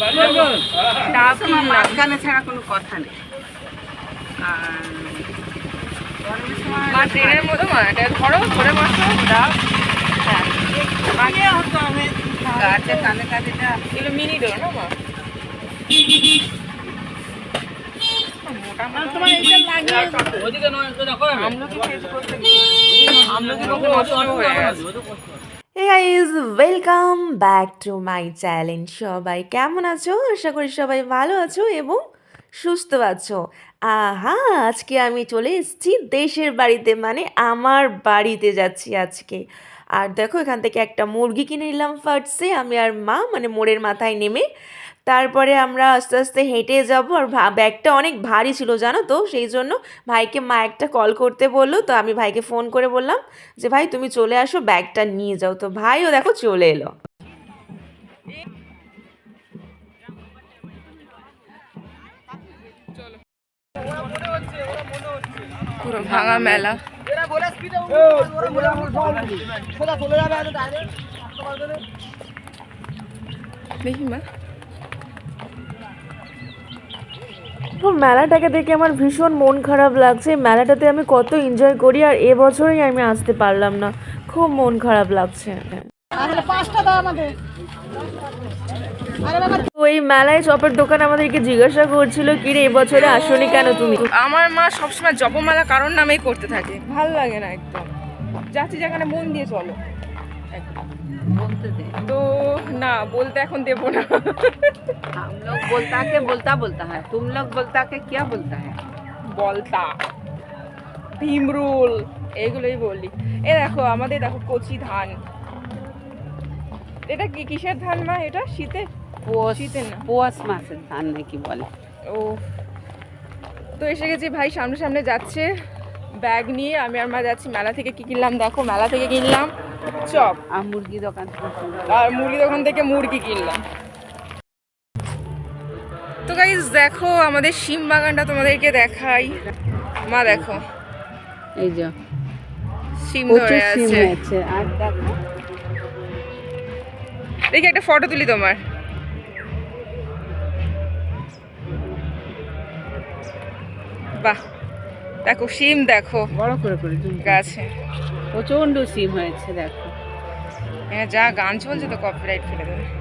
কিনলাম মাঝখানে ছাড়া কোনো কথা নেই। আর মা ট্রেনের মতো মা এটা ধরো ধরে বসো ডাব হ্যাঁ, গাছে কানে কানেটা এগুলো মিনি ডোর না মা? করতে কখন নষ্ট হয়ে গেছে hey guys welcome back to my challenge সবাই কেমন আছো? আশা করি সবাই ভালো আছো এবং সুস্থ আছো। আহা, আজকে আমি চলে এসেছি দেশের বাড়িতে মানে আমার বাড়িতে যাচ্ছি আজকে। আর দেখো, এখান থেকে একটা মুরগি কিনে নিলাম ফার্স্টে আমি আর মা মানে মোড়ের মাথায় নেমে তারপরে আমরা আস্তে আস্তে হেঁটে যাব আর ব্যাগটা অনেক ভারী ছিল, জানো তো? সেই জন্য ভাইকে মা একটা কল করতে বলল, তো আমি ভাইকে ফোন করে বললাম যে, ভাই, তুমি চলে আসো, ব্যাগটা নিয়ে যাও। তো ভাইও দেখো চলে এলো। ভাঙা মেলা। দেখি মা। তো মেলাটাকে দেখে আমার ভীষণ মন খারাপ লাগছে। মেলাটাতে আমি কত এনজয় করি আর এবছরই আমি আসতে পারলাম না। খুব মন খারাপ লাগছে। তো এই মেলায় চপের দোকান আমাদেরকে জিজ্ঞাসা করছিল কি রে এবছরে আসনি কেন তুমি? আমার মা সবসময় জপমালা কারণ নামেই করতে থাকে। ভালো লাগে না একদম। যাচ্ছি যেখানে মন দিয়ে চলো। তো না বলতে এখন দেবো না हम लोग बोलता के बोलता बोलता है तुम लोग बोलता के क्या बोलता है বলতা ভীমরুল এইগুলোই বলি এ দেখো আমাদের দেখো কচি ধান এটা কি কিসের ধান মা এটা শীতে পোষ শীতের না। পোষ মাসের ধান নাকি বলে ও তো এসে গেছি ভাই সামনে সামনে যাচ্ছে ব্যাগ নিয়ে আমি আর মা যাচ্ছি। মেলা থেকে কি কিনলাম দেখো মেলা থেকে কিনলাম চপ আর মুরগি দোকান আর মুরগি দোকান থেকে মুরগি কিনলাম। তো গাইজ দেখো আমাদের শিম বাগানটা তোমাদেরকে দেখাই। মা দেখো। এই যে শিম ধরে আছে। আর দেখো দেখি একটা ফটো তুলি তোমার। বাহ। দেখো সিম দেখো। বড় করে করে। গাছে। প্রচণ্ড সিম হয়েছে দেখো। হ্যাঁ যা গান চলছে তো কপিরাইট ফেলে দেবে।